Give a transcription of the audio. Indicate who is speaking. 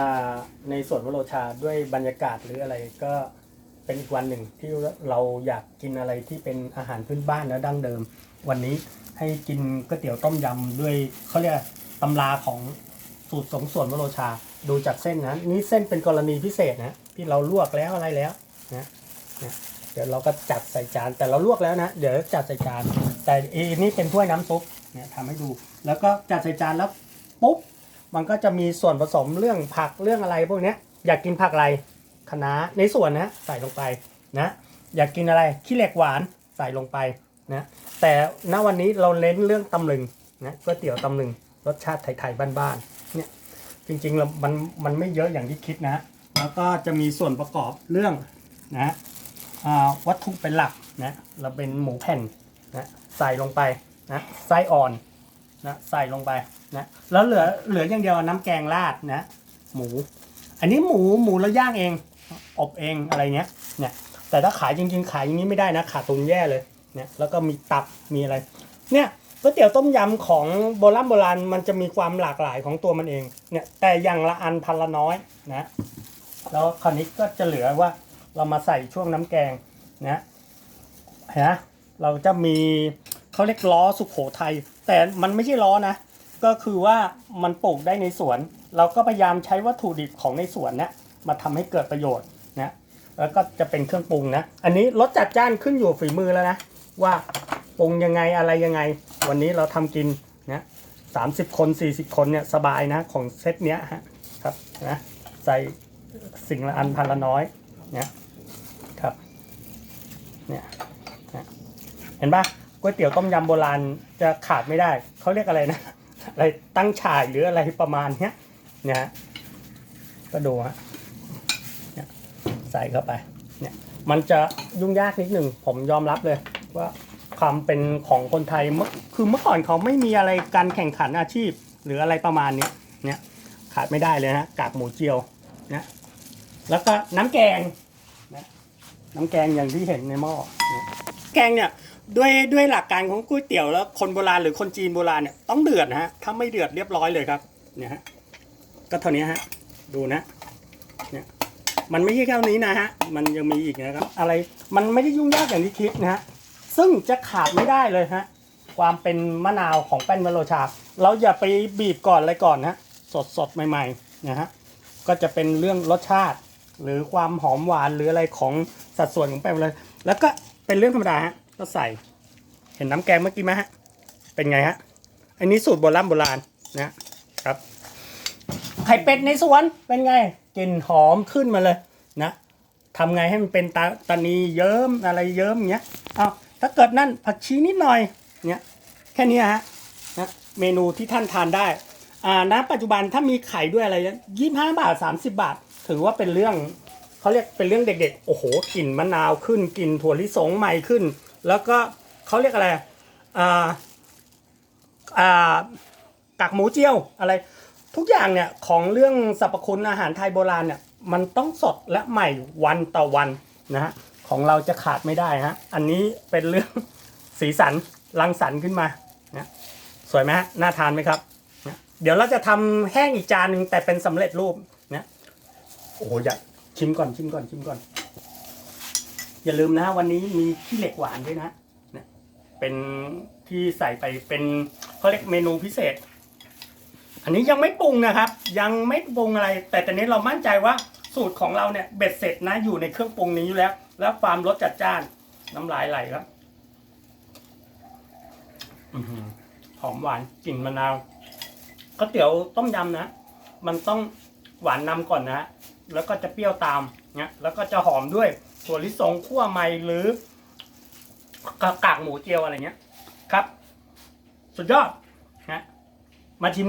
Speaker 1: อ่าในส่วนวโรชาด้วยบรรยากาศหรืออะไรก็เป็นอีกวันหนึ่งที่เราอยากกินอะไรที่เป็นอาหารพื้นบ้านและดั้งเดิม วันนี้ให้กินก๋วยเตี๋ยวต้มยำด้วยเขาเรียกตำราของสูตรสมส่วนวโรชาดูจากเส้นนะนี่เส้นเป็นกรณีพิเศษนะที่เราลวกแล้วอะไรแล้วนะนะเดี๋ยวเราก็จัดใส่จานแต่เราลวกแล้วนะ เดี๋ยวจัดใส่จานแต่อันนี้เป็นถ้วยน้ำซุปเนี่ยทำให้ดู แล้วก็จัดใส่จานแล้วปุ๊บ มันก็จะมีส่วนผสมเรื่องผักเรื่องอะไรพวกนี้อยากกินผักอะไรคะน้าในส่วนนะใส่ลงไปนะอยากกินอะไรขี้เหล็กหวานใส่ลงไปนะแต่ณวันนี้เราเน้นเรื่องตำลึงนะก๋วยเตี๋ยวตำลึงรสชาติไทยๆบ้านๆเนี่ยจริงๆแล้วมันมันไม่เยอะอย่างที่คิดนะแล้วก็จะมีส่วนประกอบเรื่องนะอ่าวัตถุเป็นหลักนะเราเป็นหมูแผ่นนะใส่ลงไปนะไส้อ่อนนะใส่ลงไป นะแล้วเหลือเหลืออย่างเดียวน้ำแกงราดนะ หมู อันนี้หมูหมูเราย่างเอง อบเองอะไรเงี้ยเนี่ย แต่ถ้าขายจริง ๆ ขายอย่างนี้ไม่ได้นะขาดทุนแย่เลยเนี่ยแล้วก็มีตับมีอะไร เนี่ยก๋วยเตี๋ยวต้มยำของโบราณโบราณมันจะมีความหลากหลายของตัวมันเองเนี่ยแต่อย่างละอันพันละน้อยนะแล้วคราวนี้ก็จะเหลือว่าเรามาใส่ช่วงน้ำแกงนะเห็นไหมเราจะมีเขาเรียกล้อสุขโขทัยแต่มันไม่ใช่ล้อนะ ก็คือว่ามันปลูกได้ในสวน เราก็พยายามใช้วัตถุดิบของในสวนเนะมาทำให้เกิดประโยชน์นะแล้วก็จะเป็นเครื่องปรุงนะ อันนี้รสจัดจ้านขึ้นอยู่ฝีมือแล้วนะ ว่าปรุงยังไงอะไรยังไง วันนี้เราทำกินนะสามสิบคนสี่สิบคนเนี่ยสบายนะของเซตเนี้ยฮะครับนะใส่สิ่งละอันพันละน้อยเนี่ยครับเนี่ยเห็นปะก๋วยเตี๋ยวต้มยำโบราณจะขาดไม่ได้ เขาเรียกอะไรนะ อะไรตั้งฉายหรืออะไรประมาณเนี้ยเนี่ยฮะก็ดูฮะเนี่ยใส่เข้าไปเนี่ยมันจะยุ่งยากนิดหนึ่งผมยอมรับเลยว่าความเป็นของคนไทยเมื่อคือเมื่อก่อนเขาไม่มีอะไรการแข่งขันอาชีพ หรืออะไรประมาณนี้เนี่ยขาดไม่ได้เลยนะกากหมูเจียวนะแล้วก็น้ำแกงนะน้ำแกงอย่างที่เห็นในหม้อแกงเนี่ย ด้วยด้วยหลักการของก๋วยเตี๋ยวแล้วคนโบราณหรือคนจีนโบราณเนี่ยต้องเดือดนะฮะถ้าไม่เดือดเรียบร้อยเลยครับเนี่ยฮะก็เท่านี้ฮะดูนะเนี่ยมันไม่ใช่แค่นี้นะฮะมันยังมีอีกนะครับ อะไรมันไม่ได้ยุ่งยากอย่างที่คิดนะฮะซึ่งจะขาดไม่ได้เลยฮะความเป็นมะนาวของแป้นมะโรชา เราอย่าไปบีบก่อนอะไรก่อนนะสดสดใหม่ๆนะฮะก็จะเป็นเรื่องรสชาติ หรือความหอมหวานหรืออะไรของสัดส่วนของแป้งเลยแล้วก็เป็นเรื่องธรรมดาฮะ ก็ใส่ เห็นน้ำแกงเมื่อกี้ไหมฮะ เป็นไงฮะ อันนี้สูตรโบราณโบราณนะครับ ไข่เป็ดในสวนเป็นไงกลิ่นหอมขึ้นมาเลยนะทำไงให้มันเป็นตาตานีเยิ้มอะไรเยิ้มอย่างเงี้ยเอาถ้าเกิดนั่นผักชีนิดหน่อยเนี่ยแค่นี้ฮะนะเมนูที่ท่านทานได้อ่าณปัจจุบันถ้ามีไข่ด้วยอะไรยี่ห้าบาทสามสิบาท ถือว่าเป็นเรื่องเขาเรียกเป็นเรื่องเด็กๆ โอ้โหกลิ่นมะนาวขึ้นกลิ่นถั่วลิสงใหม่ขึ้น แล้วก็เขาเรียกอะไรอ่าอ่ากากหมูเจียวอะไร ทุกอย่างเนี่ยของเรื่องสรรพคุณอาหารไทยโบราณเนี่ยมันต้องสดและใหม่วันต่อวันนะฮะของเราจะขาดไม่ได้ฮะอันนี้เป็นเรื่องสีสันรังสรรค์ขึ้นมานะสวยไหมฮะน่าทานไหมครับนะเดี๋ยวเราจะทำแห้งอีกจานหนึ่งแต่เป็นสำเร็จรูปนะโอ้โหอย่าชิมก่อนชิมก่อนชิมก่อน อย่าลืมนะวันนี้มีขี้เหล็กหวานด้วยนะนะเป็นที่ใส่ไปเป็นเขาเรียกเมนูพิเศษ อันนี้ยังไม่ปรุงนะครับ ยังไม่ปรุงอะไร แต่ตอนนี้เรามั่นใจว่าสูตรของเราเนี่ยเบ็ดเสร็จนะอยู่ในเครื่องปรุงนี้อยู่แล้ว แล้วความรสจัดจ้านน้ำลายไหลครับอื้อหือมหวานกลิ่นมะนาวก๋วยเตี๋ยวต้มยำนะ มันต้องหวานนำก่อนนะ แล้วก็จะเปรี้ยวตามเนี่ยแล้วก็จะหอมด้วย ถั่วลิสงคั่วใหม่หรือกากหมูเจียวอะไรเงี้ย ครับ สุดยอดนะมาชิม